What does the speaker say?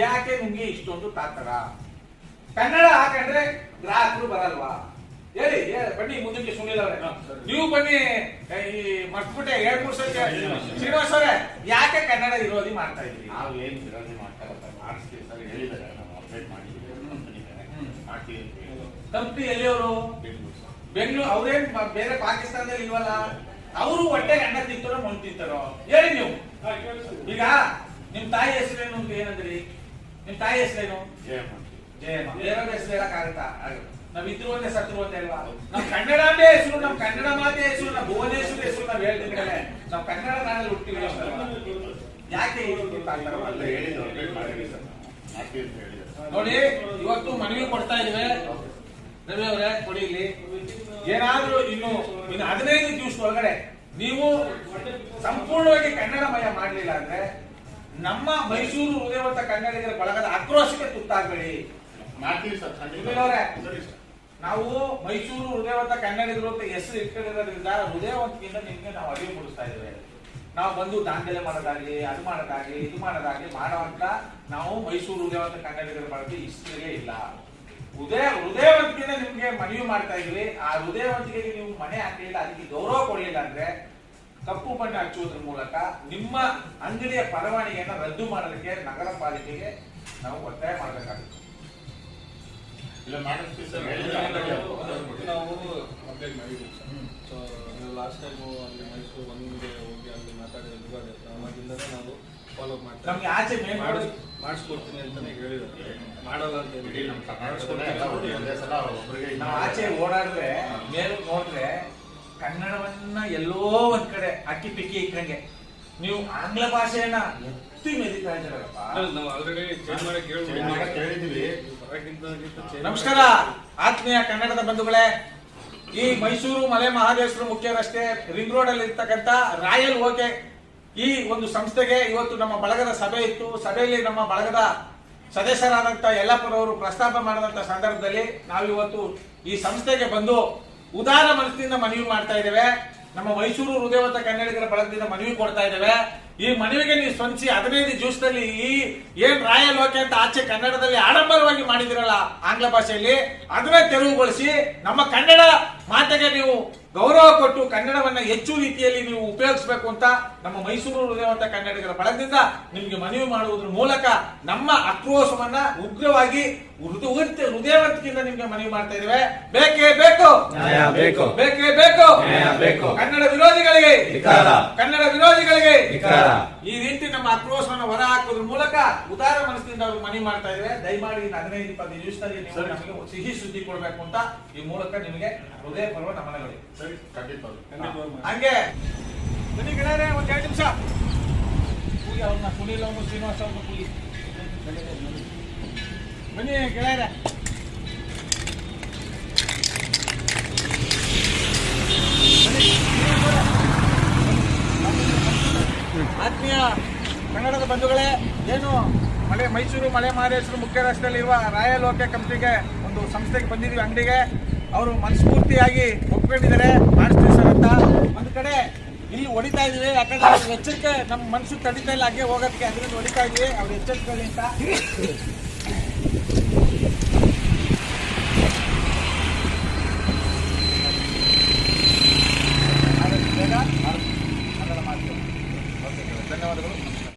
ಯಾಕೆ ನಿಮ್ಗೆ ಇಷ್ಟೊಂದು ತಾತರ ಕನ್ನಡ ಹಾಕಂಡ್ರೆ ಗ್ರಾಹಕರು ಬರಲ್ವಾ? ಹೇಳಿ ಬನ್ನಿ ಮುಂದಕ್ಕೆ ಸುನಿಲ್ ಅವರೇ. ನೀವು ಬನ್ನಿ ಈ ಮರ್ತ್ಬಿಟ್ಟೆ ಎರಡ್ ಮೂರು ಸಲ ಶ್ರೀನಿವಾಸ್ ಅವರೇ ಯಾಕೆ ಕನ್ನಡ ವಿರೋಧಿ ಮಾಡ್ತಾ ಇದ್ರಿ? ನಾವು ಏನು ವಿರೋಧಿ ಮಾಡ್ತಾ ಇಲ್ಲ ಮಾಡಿಸ್ತೀವಿ ಸರ್ ಹೇಳಿದ್ದಾರೆ ನಾವು ಅಪ್ಡೇಟ್ ಮಾಡಿದ್ದೀವಿ. ಮಾಡ್ತೀವಿ ಅಂತ. ಕಂಪ್ನಿ ಎಲ್ಲಿಯವರು? ಬೆಂಗಳೂರು ಅವ್ರೇನ್ ಬೇರೆ ಪಾಕಿಸ್ತಾನದಲ್ಲಿ ಇಲ್ವಲ್ಲ? ಅವರು ಹೊಟ್ಟೆಗೆ ಅಣ್ಣ ತಿಂತಾರೋ ಮಣ್ಣು ತಿಂತಾರೋ? ಹೇಳಿ ನೀವು. ಈಗ ನಿಮ್ ತಾಯಿ ಹೆಸರೇನು ಏನಂದ್ರಿ? ನಿಮ್ ತಾಯಿ ಹೆಸರೇನು? ಜಯಮ್ಮ ಬೇರೆ ಹೆಸರು ಹೇಳಕ್ಕಾಗತ್ತಾ ನಾವ್ ಇದ್ರು ಒಂದೇ ಸತ್ರು ಒಂದೇ ಅಲ್ವಾ? ನಮ್ ಕನ್ನಡಾಂಬೆ ಹೆಸರು ನಮ್ ಕನ್ನಡ ಮಾತೆ ಹೆಸರು ನಮ್ ಭುವನೇಶ್ವರಿ ಹೆಸರು ನಾವ್ ಹೇಳ್ತಿದ್ರೆ ನಾವ್ ಕನ್ನಡ ನಾಡಲ್ಲಿ ಹುಟ್ಟಿವಿ ಯಾಕೆ ನೋಡಿ ಇವತ್ತು ಮನವಿ ಕೊಡ್ತಾ ಇದ್ದೇವೆ. ರವಿ ಅವರೇ ಕೊಡಿ ಇಲ್ಲಿ. ಏನಾದ್ರೂ ಇನ್ನು ಇನ್ನು ಹದಿನೈದು ದಿವಸ ಒಳಗಡೆ ನೀವು ಸಂಪೂರ್ಣವಾಗಿ ಕನ್ನಡಮಯ ಮಾಡಲಿಲ್ಲ ಅಂದ್ರೆ ನಮ್ಮ ಮೈಸೂರು ಹೃದಯವಂತ ಕನ್ನಡಿಗರ ಬಳಗದ ಆಕ್ರೋಶಕ್ಕೆ ತುತ್ತಾಗಬೇಡಿ. ಮಾಡ್ತೀವಿ ಸರ್ ಖಂಡಿತ. ಸುನಿಲ್ ಅವರೇ. ಸರಿ ಸರ್. ನಾವು ಮೈಸೂರು ಹೃದಯವಂತ ಕನ್ನಡಿಗರು ಅಂತ ಹೆಸರು ಇಟ್ಕೊಂಡಿರೋದ್ರಿಂದ ಹೃದಯವಂತಿಕೆಯಿಂದ ನಿಮ್ಗೆ ನಾವು ಅರಿವು ಮೂಡಿಸ್ತಾ ಇದ್ದೇವೆ. ನಾವು ಬಂದು ದಾಂಧಲೆ ಮಾಡೋದಾಗ್ಲಿ ಅದು ಮಾಡೋದಾಗ್ಲಿ ಇದು ಮಾಡೋದಾಗ್ಲಿ ಮಾಡುವಂತ ನಾವು ಮೈಸೂರು ಹೃದಯವಂತ ಕನ್ನಡಿಗರ ಬಳಕೆ ಇಷ್ಟೇ ಇಲ್ಲ. ಹೃದಯ ಹೃದಯವಂತಿಕೆಯಿಂದ ನಿಮ್ಗೆ ಮನವಿ ಮಾಡ್ತಾ ಇದ್ವಿ ಆ ಹೃದಯವಂತಿಕೆಗೆ ನೀವು ಮನೆ ಹಾಕಲಿಲ್ಲ ಅದಕ್ಕೆ ಗೌರವ ಕೊಡಲಿಲ್ಲ ಅಂದ್ರೆ ಕಪ್ಪು ಬಣ್ಣ ಹಚ್ಚುವುದರ ಮೂಲಕ ನಿಮ್ಮ ಅಂಗಡಿಯ ಪರವಾನಿಗೆಯನ್ನು ರದ್ದು ಮಾಡಲಿಕ್ಕೆ ನಗರ ಪಾಲಿಕೆಗೆ ನಾವು ಒತ್ತಾಯ ಮಾಡಬೇಕಾಗುತ್ತೆ. ಇಲ್ಲ ಮಾಡಿಸ್ತೀವಿ ಸರ್ ನಾವು ಅಪ್ಡೇಟ್ ಮಾಡಿದ್ದೀವಿ ಸೊ ಲಾಸ್ಟ್ ಟೈಮು ಅಲ್ಲಿ ಮೈಸೂರು ಒಂದೇ ಹೋಗಿ ಅಲ್ಲಿ ಮಾತಾಡಿದ್ರು ಅದೇ ಅವಾಗಿಂದನೇ ನಾವು ಫಾಲೋ ಮಾಡ್ತೀವಿ ನಮ್ಗೆ ಆಚೆ ಮಾಡಿಸ್ಕೊಡ್ತೀನಿ ಅಂತಾನೆ ಹೇಳಿದ್ದಾರೆ. ಮಾಡಲ್ಲ ಅಂತ ಹೇಳಿ. ನಮ್ಮ ಕರ್ನಾಟಕದಲ್ಲೇ ಎಲ್ಲ ಹೋಗಿ ಒಂದೇ ಸಲ ಒಬ್ಬರಿಗೆ ನಾವು ಆಚೆ ಓಡಾಡಿದ್ರೆ ಮೇಲೆ ನೋಡಿದ್ರೆ ಕನ್ನಡವನ್ನ ಎಲ್ಲೋ ಒಂದ್ ಕಡೆ ಅಕ್ಕಿ ಪಿಕ್ಕಿ ಇಕ್ಕಂಗೆ ನೀವು ಆಂಗ್ಲ ಭಾಷೆಯನ್ನ ಎತ್ತಿ ಮೆದಿತಾ ನಮಸ್ಕಾರ ಆತ್ಮೀಯ ಕನ್ನಡದ ಬಂಧುಗಳೇ. ಈ ಮೈಸೂರು ಮಲೆ ಮಹಾದೇಶ್ವರ ಮುಖ್ಯ ರಸ್ತೆ ರಿಂಗ್ ರೋಡ್ ಅಲ್ಲಿ ಇರ್ತಕ್ಕಂಥ ರಾಯಲ್ ಓಕೆ. ಈ ಒಂದು ಸಂಸ್ಥೆಗೆ ಇವತ್ತು ನಮ್ಮ ಬಳಗದ ಸಭೆ ಇತ್ತು. ಸಭೆಯಲ್ಲಿ ನಮ್ಮ ಬಳಗದ ಸದಸ್ಯರಾದಂತ ಯಲ್ಲಾಪುರವರು ಪ್ರಸ್ತಾಪ ಮಾಡಿದಂತ ಸಂದರ್ಭದಲ್ಲಿ ನಾವಿವತ್ತು ಈ ಸಂಸ್ಥೆಗೆ ಬಂದು ಉದಾರ ಮನಸ್ಸಿನಿಂದ ಮನವಿ ಮಾಡ್ತಾ ಇದ್ದೇವೆ. ನಮ್ಮ ಮೈಸೂರು ಹೃದಯವಂತ ಕನ್ನಡಿಗರ ಬಳಗದಿಂದ ಮನವಿ ಕೊಡ್ತಾ ಇದ್ದೇವೆ. ಈ ಮನವಿಗೆ ನೀವು ಸ್ವಂಚಿ ಹದಿನೈದು ಜ್ಯೂಸ್ನಲ್ಲಿ ಈ ಏನ್ ರಾಯಲ್ ಓಕೆ ಅಂತ ಆಚೆ ಕನ್ನಡದಲ್ಲಿ ಆಡಂಬರವಾಗಿ ಮಾಡಿದಿರಲ್ಲ ಆಂಗ್ಲ ಭಾಷೆಯಲ್ಲಿ ಅದನ್ನೇ ತೆರವುಗೊಳಿಸಿ ನಮ್ಮ ಕನ್ನಡ ಮಾತೆಗೆ ನೀವು ಗೌರವ ಕೊಟ್ಟು ಕನ್ನಡವನ್ನ ಹೆಚ್ಚು ರೀತಿಯಲ್ಲಿ ನೀವು ಉಪಯೋಗಿಸಬೇಕು ಅಂತ ನಮ್ಮ ಮೈಸೂರು ಹೃದಯವಂತ ಕನ್ನಡಿಗರ ಬಳಗದಿಂದ ನಿಮ್ಗೆ ಮನವಿ ಮಾಡುವುದರ ಮೂಲಕ ನಮ್ಮ ಆಕ್ರೋಶವನ್ನ ಉಗ್ರವಾಗಿ ಹೃದಯ ಹೃದಯವಂತಿಕೆಯಿಂದ ನಿಮ್ಗೆ ಮನವಿ ಮಾಡ್ತಾ ಇದ್ದೇವೆ. ಬೇಕೇ ಬೇಕು? ಬೇಕೇ. ಬೇಕು. ಕನ್ನಡ ವಿರೋಧಿಗಳಿಗೆ. ಕನ್ನಡ ವಿರೋಧಿಗಳಿಗೆ. ಈ ರೀತಿ ನಮ್ಮ ಆಕ್ರೋಶವನ್ನು ಹೊರ ಹಾಕೋದ್ರ ಮೂಲಕ ಉದಾರ ಮನಸ್ಸಿನಿಂದ ಅವರು ಮನವಿ ಮಾಡ್ತಾ ಇದ್ರೆ ದಯಮಾಡಿ ಹದಿನೈದು ಇಪ್ಪತ್ತು ನಿಮಿಷದಲ್ಲಿ ನೀವು ನಮಗೆ ಸಿಹಿ ಸುದ್ದಿ ಕೊಡಬೇಕು ಅಂತ ಈ ಮೂಲಕ ನಿಮಗೆ ಹೃದಯ ಪರ್ವ ನಮನಗಳು. ಹಂಗೆ. ಬನ್ನಿ ಗೆಳೆಯರೆ ಒಂದ್ ಎರಡು ನಿಮಿಷ. ಕೂಗಿ ಅವ್ರನ್ನ ಸುನೀಲ್ ಅವ್ರನ್ನ ಶ್ರೀನಿವಾಸ್ ಅವ್ರನ್ನ ಕೂಗಿ. ಬನ್ನಿ ಗೆಳೆಯರೆ ಕನ್ನಡದ ಬಂಧುಗಳೇ, ಏನು ಮಲೆ ಮೈಸೂರು ಮಲೆ ಮಹದೇಶ್ವರ ಮುಖ್ಯ ರಸ್ತೆಯಲ್ಲಿರುವ ರಾಯಲ್ ಓಕೆ ಕಂಪ್ನಿಗೆ ಒಂದು ಸಂಸ್ಥೆಗೆ ಬಂದಿದ್ದೀವಿ ಅಂಗಡಿಗೆ. ಅವರು ಮನಸ್ಫೂರ್ತಿಯಾಗಿ ಒಪ್ಕೊಂಡಿದ್ದಾರೆ. ಮಾಡಿಸ್ತೀವಿ ಸರ್ ಅಂತ. ಒಂದು ಕಡೆ ಇಲ್ಲಿ ಹೊಡಿತಾ ಇದ್ದೀವಿ. ಯಾಕಂದ್ರೆ ಎಚ್ಚರಿಕೆ ನಮ್ಮ ಮನಸ್ಸು ತಡಿತಾ ಇಲ್ಲ, ಹಾಗೆ ಹೋಗೋದಕ್ಕೆ. ಅದರಿಂದ ಹೊಡಿತಾ ಇದೀವಿ ಅವ್ರು ಎಚ್ಚರಿಕೆ ಅಂತ.